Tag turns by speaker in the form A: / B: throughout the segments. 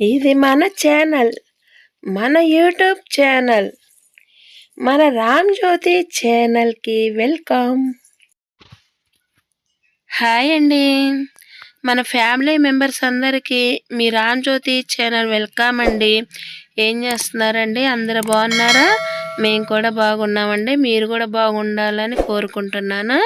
A: ఇది మన ఛానల్ మన యూట్యూబ్ ఛానల్ మన రామ్ జ్యోతి ఛానల్కి వెల్కమ్ హాయ్ అండి. మన ఫ్యామిలీ మెంబర్స్ అందరికీ మీ రామ్ జ్యోతి ఛానల్ వెల్కమ్ అండి. ఏం చేస్తున్నారండి? అందరు బాగున్నారా? మేము కూడా బాగున్నామండి. మీరు కూడా బాగుండాలని కోరుకుంటున్నాను.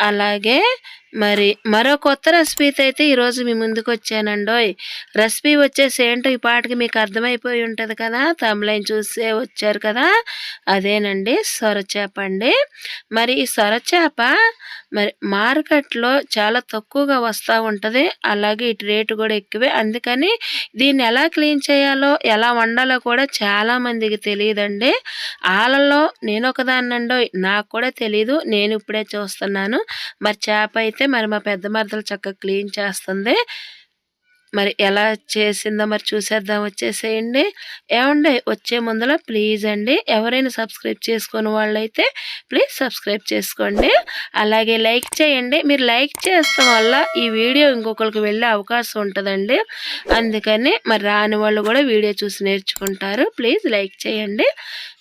A: అలాగే మరి మరో కొత్త రెసిపీతో అయితే ఈరోజు మీ ముందుకు వచ్చానండోయ్. రెసిపీ వచ్చేసి ఏంటో ఈ పాటకి మీకు అర్థమైపోయి ఉంటుంది కదా? తమిళైన్ చూసే వచ్చారు కదా? అదేనండి సొరచేప అండి. మరి ఈ సొరచేప మరి మార్కెట్లో చాలా తక్కువగా వస్తూ ఉంటుంది. అలాగే ఇటు రేటు కూడా ఎక్కువే. అందుకని దీన్ని ఎలా క్లీన్ చేయాలో ఎలా వండాలో కూడా చాలామందికి తెలియదండి. వాళ్ళలో నేను ఒకదాన్నండో నాకు కూడా తెలీదు. నేను ఇప్పుడే చూస్తున్నాను. మరి చేప అయితే మరి మా పెద్ద మరదలు చక్కగా క్లీన్ చేస్తుంది. మరి ఎలా చేసిందో మరి చూసేద్దాం. వచ్చేసేయండి. ఏమండి వచ్చే ముందర ప్లీజ్ అండి ఎవరైనా సబ్స్క్రైబ్ చేసుకుని వాళ్ళైతే ప్లీజ్ సబ్స్క్రైబ్ చేసుకోండి. అలాగే లైక్ చేయండి. మీరు లైక్ చేస్తాం వల్ల ఈ వీడియో ఇంకొకరికి వెళ్ళే అవకాశం ఉంటుందండి. అందుకని మరి రాని వాళ్ళు కూడా వీడియో చూసి నేర్చుకుంటారు. ప్లీజ్ లైక్ చేయండి.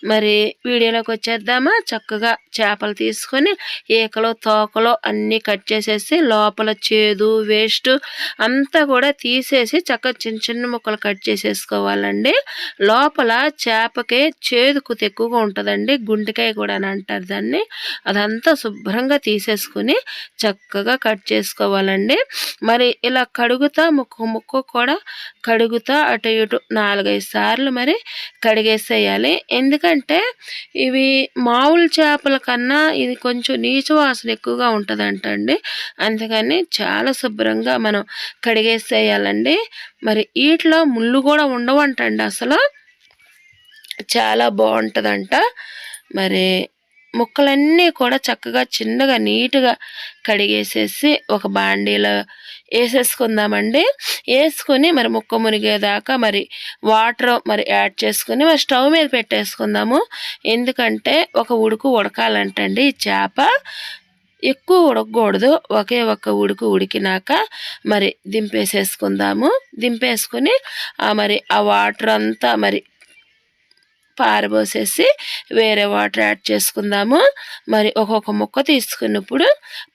A: మరి వీడియోలోకి వచ్చేద్దామా? చక్కగా చేపలు తీసుకొని ఈకలు తోకలో అన్నీ కట్ చేసేసి లోపల చేదు వేస్ట్ అంతా కూడా తీసేసి చక్కగా చిన్న చిన్న ముక్కలు కట్ చేసేసుకోవాలండి. లోపల చేపకే చేదుకు ఎక్కువగా ఉంటుందండి. గుండెకాయ కూడా అని అంటారు దాన్ని. అదంతా శుభ్రంగా తీసేసుకుని చక్కగా కట్ చేసుకోవాలండి. మరి ఇలా కడుగుతా ముక్కు ముక్కు కూడా కడుగుతా అటు ఇటు నాలుగైదు సార్లు మరి కడిగేసేయాలి. ఎందుకంటే ఎందుకంటే ఇవి మామూలు చేపల కన్నా ఇది కొంచెం నీచు వాసన ఎక్కువగా ఉంటుందంట అండి అందుకని చాలా శుభ్రంగా మనం కడిగేసేయాలండి. మరి వీటిలో ముళ్ళు కూడా ఉండవంటండి అసలు. చాలా బాగుంటుందంట. మరి ముక్కలన్నీ కూడా చక్కగా చిన్నగా నీట్గా కడిగేసేసి ఒక బాండీలో వేసేసుకుందామండి. వేసుకొని మరి ముక్క మునిగేదాకా మరి వాటర్ మరి యాడ్ చేసుకుని మరి స్టవ్ మీద పెట్టేసుకుందాము. ఎందుకంటే ఒక ఉడుకు ఉడకాలంటండి ఈ చేప. ఎక్కువ ఉడకకూడదు. ఒకే ఒక్క ఉడుకు ఉడికినాక మరి దింపేసేసుకుందాము. దింపేసుకుని మరి ఆ వాటర్ అంతా మరి పారబోసేసి వేరే వాటర్ యాడ్ చేసుకుందాము. మరి ఒక్కొక్క ముక్క తీసుకున్నప్పుడు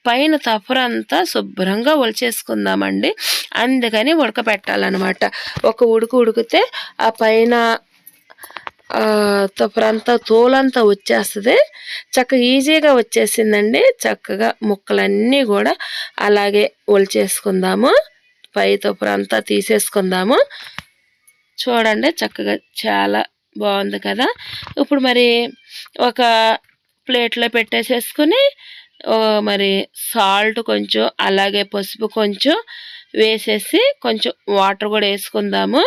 A: పైన తఫరంతా శుభ్రంగా ఒలిచేసుకుందామండి. అందుకని ఉడకపెట్టాలన్నమాట. ఒక ఉడుకు ఉడికితే ఆ పైన తొపరంతా తోలంతా వచ్చేస్తుంది. చక్కగా ఈజీగా వచ్చేసిందండి. చక్కగా ముక్కలన్నీ కూడా అలాగే ఒలిచేసుకుందాము. పై తొపరంతా తీసేసుకుందాము. చూడండి చక్కగా చాలా బాగుంది కదా. ఇప్పుడు మరి ఒక ప్లేట్లో పెట్టేసేసుకుని మరి సాల్ట్ కొంచెం అలాగే పసుపు కొంచెం వేసేసి కొంచెం వాటర్ కూడా వేసుకుందాము.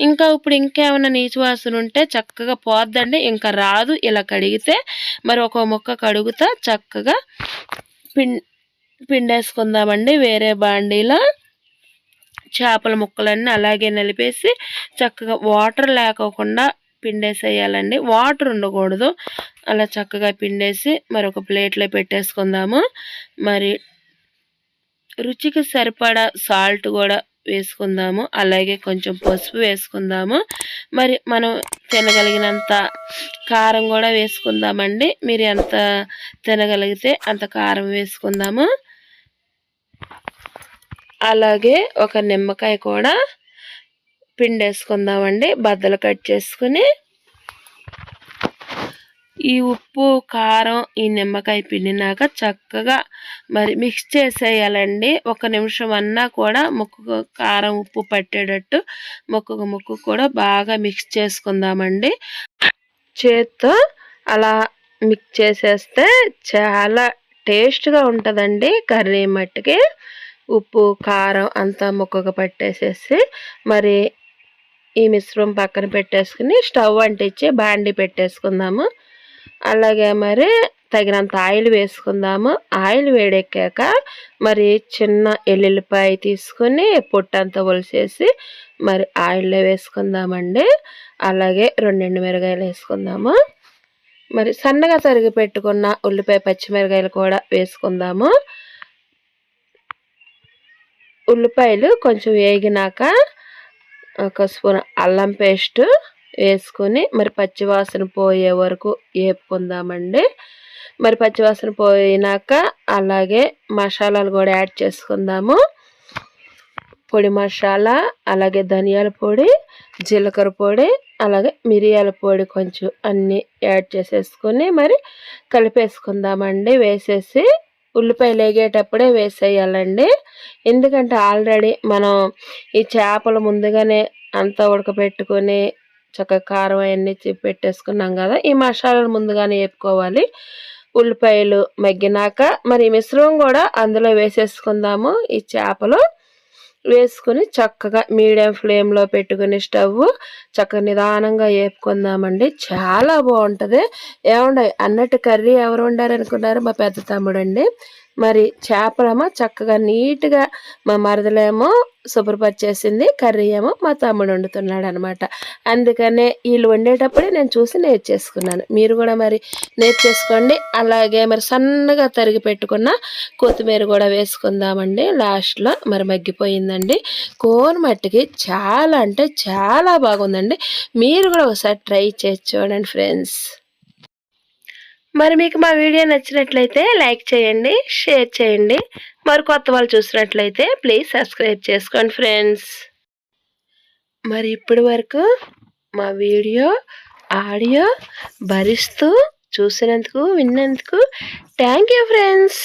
A: ఇంకా ఇప్పుడు ఇంకేమైనా నీచు వాసన ఉంటే చక్కగా పోద్దండి. ఇంకా రాదు. ఇలా కడిగితే మరి ఒక ముక్క కడుగుతా చక్కగా పిం పిండేసుకుందామండి. వేరే బాండీలో చేపల ముక్కలన్నీ అలాగే నలిపేసి చక్కగా వాటర్ లేకోకుండా పిండేసేయాలండి. వాటర్ ఉండకూడదు. అలా చక్కగా పిండేసి మరొక ప్లేట్లో పెట్టేసుకుందాము. మరి రుచికి సరిపడా సాల్ట్ కూడా వేసుకుందాము. అలాగే కొంచెం పసుపు వేసుకుందాము. మరి మనం తినగలిగినంత కారం కూడా వేసుకుందామండి. మీరు ఎంత తినగలిగితే అంత కారం వేసుకుందాము. అలాగే ఒక నిమ్మకాయ కూడా పిండేసుకుందామండి. బద్దలు కట్ చేసుకుని ఈ ఉప్పు కారం ఈ నిమ్మకాయ పిండినాక చక్కగా మరి మిక్స్ చేసేయాలండి. ఒక నిమిషం అన్నా కూడా ముక్కు కారం ఉప్పు పట్టేటట్టు ముక్కకు ముక్కు కూడా బాగా మిక్స్ చేసుకుందామండి. చేత్తో అలా మిక్స్ చేసేస్తే చాలా టేస్ట్గా ఉంటుందండి కర్రీ మట్టికి. ఉప్పు కారం అంతా ముక్కకు పట్టేసేసి మరి ఈ మిశ్రమం పక్కన పెట్టేసుకుని స్టవ్ అంటించి బాండి పెట్టేసుకుందాము. అలాగే మరి తగినంత ఆయిల్ వేసుకుందాము. ఆయిల్ వేడెక్కాక మరి చిన్న ఎల్లుల్లిపాయ తీసుకుని పొట్టంతా ఒలిసేసి మరి ఆయిల్లో వేసుకుందామండి. అలాగే రెండు మిరగాయలు వేసుకుందాము. మరి సన్నగా తరిగి పెట్టుకున్న ఉల్లిపాయ పచ్చిమిరకాయలు కూడా వేసుకుందాము. ఉల్లిపాయలు కొంచెం వేగినాక ఒక స్పూన్ అల్లం పేస్టు వేసుకొని మరి పచ్చివాసన పోయే వరకు వేపుకుందామండి మరి పచ్చివాసన పోయినాక అలాగే మసాలాలు కూడా యాడ్ చేసుకుందాము. పొడి మసాలా అలాగే ధనియాల పొడి జీలకర్ర పొడి అలాగే మిరియాల పొడి కొంచెం అన్నీ యాడ్ చేసేసుకొని మరి కలిపేసుకుందామండి. వేసేసి ఉల్లిపాయలు వేగేటప్పుడే వేసేయాలండి. ఎందుకంటే ఆల్రెడీ మనం ఈ చేపలు ముందుగానే అంతా ఉడకబెట్టుకొని చక్కగా కారం అవన్నీ పెట్టేసుకున్నాం కదా. ఈ మసాలాలు ముందుగానే వేపుకోవాలి. ఉల్లిపాయలు మగ్గినాక మరి మిశ్రమం కూడా అందులో వేసేసుకుందాము. ఈ చేపలు వేసుకుని చక్కగా మీడియం ఫ్లేమ్లో పెట్టుకుని స్టవ్ చక్కగా నిదానంగా వేపుకుందామండి. చాలా బాగుంటుంది. ఏమండ అన్నట్టు కర్రీ ఎవరు వండారనుకున్నారు మా పెద్ద తమ్ముడు అండి మరి చేపలేమో చక్కగా నీట్గా మా మరదలేమో శుభ్రపరిచేసింది కర్రీ ఏమో మా తమ్ముడు వండుతున్నాడు అనమాట అందుకనే వీళ్ళు వండేటప్పుడే నేను చూసి నేర్చేసుకున్నాను. మీరు కూడా మరి నేర్చేసుకోండి. అలాగే మరి సన్నగా తరిగి పెట్టుకున్న కొత్తిమీర కూడా వేసుకుందామండి. లాస్ట్లో మరి మగ్గిపోయిందండి. కోన్ మట్టికి చాలా అంటే చాలా బాగుందండి. మీరు కూడా ఒకసారి ట్రై చేసి చూడండి ఫ్రెండ్స్. మరి మీకు మా వీడియో నచ్చినట్లయితే లైక్ చేయండి షేర్ చేయండి. మరి కొత్త వాళ్ళు చూసినట్లయితే ప్లీజ్ సబ్స్క్రైబ్ చేసుకోండి ఫ్రెండ్స్. మరి ఇప్పటి వరకు మా వీడియో ఆడియో భరిస్తూ చూసినందుకు విన్నందుకు థ్యాంక్ యూ ఫ్రెండ్స్.